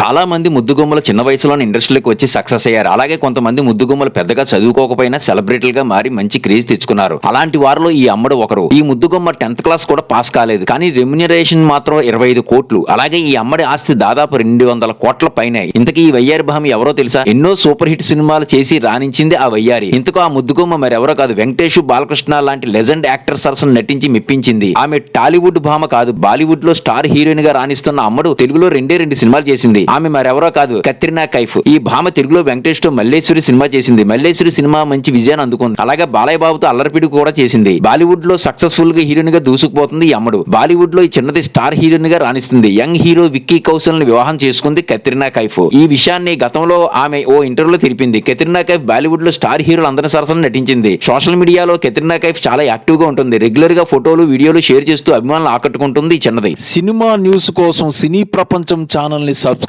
చాలా మంది ముద్దుగుమ్మలు చిన్న వయసులోనే ఇండస్ట్రీలోకి వచ్చి సక్సెస్ అయ్యారు. అలాగే కొంతమంది ముద్దుగుమ్మలు పెద్దగా చదువుకోకపోయినా సెలబ్రిటీలుగా మారి మంచి క్రేజ్ తెచ్చుకున్నారు. అలాంటి వారిలో ఈ అమ్మడు ఒకరు. ఈ ముద్దుగుమ్మ టెన్త్ క్లాస్ కూడా పాస్ కాలేదు. కానీ రెమ్యునరేషన్ మాత్రం ఇరవై ఐదు కోట్లు. అలాగే ఈ అమ్మడి ఆస్తి దాదాపు రెండు వందల కోట్ల పైన. ఇంతకీ ఈ వయ్యారి భామి ఎవరో తెలుసా? ఎన్నో సూపర్ హిట్ సినిమాలు చేసి రాణించింది ఆ వయ్యారి. ఇంతకు ఆ ముద్దుగుమ్మ మరెవరో కాదు. వెంకటేష్ బాలకృష్ణ లాంటి లెజెండ్ యాక్టర్ సరసన నటించి మెప్పించింది. ఆమె టాలీవుడ్ భామ కాదు. బాలీవుడ్లో స్టార్ హీరోయిన్గా రాణిస్తున్న అమ్మడు తెలుగులో రెండే రెండు సినిమాలు చేసింది. ఆమె మరెవరో కాదు కత్రినా కైఫ్. ఈ భామ తెలుగులో వెంకటేష్తో మల్లేశ్వరి సినిమా చేసింది. మల్లేశ్వరి సినిమా మంచి విజయాన్ని అందుకుంది. అలాగే బాలయ్య బాబుతో అల్లరిపిడి కూడా చేసింది. బాలీవుడ్లో సక్సెస్ఫుల్గా హీరోయిన్గా దూసుకుపోతుంది ఈ అమ్మడు. బాలీవుడ్లో ఈ చిన్నది స్టార్ హీరోయిన్గా రాణిస్తుంది. యంగ్ హీరో విక్కీ కౌశల్ని వివాహం చేసుకుంది కత్రినా కైఫ్. ఈ విషయాన్ని గతంలో ఆమె ఓ ఇంటర్వ్యూలో తెలిపింది. కత్రినా కైఫ్ బాలీవుడ్లో స్టార్ హీరోలు అందరి సరసన నటించింది. సోషల్ మీడియాలో కత్రినా కైఫ్ చాలా యాక్టివ్గా ఉంటుంది. రెగ్యులర్గా ఫోటోలు వీడియోలు షేర్ చేస్తూ అభిమానులు ఆకట్టుకుంటుంది చిన్నది. సినిమా న్యూస్ కోసం సినీ ప్రపంచం ఛానల్ని సబ్స్క్రైబ్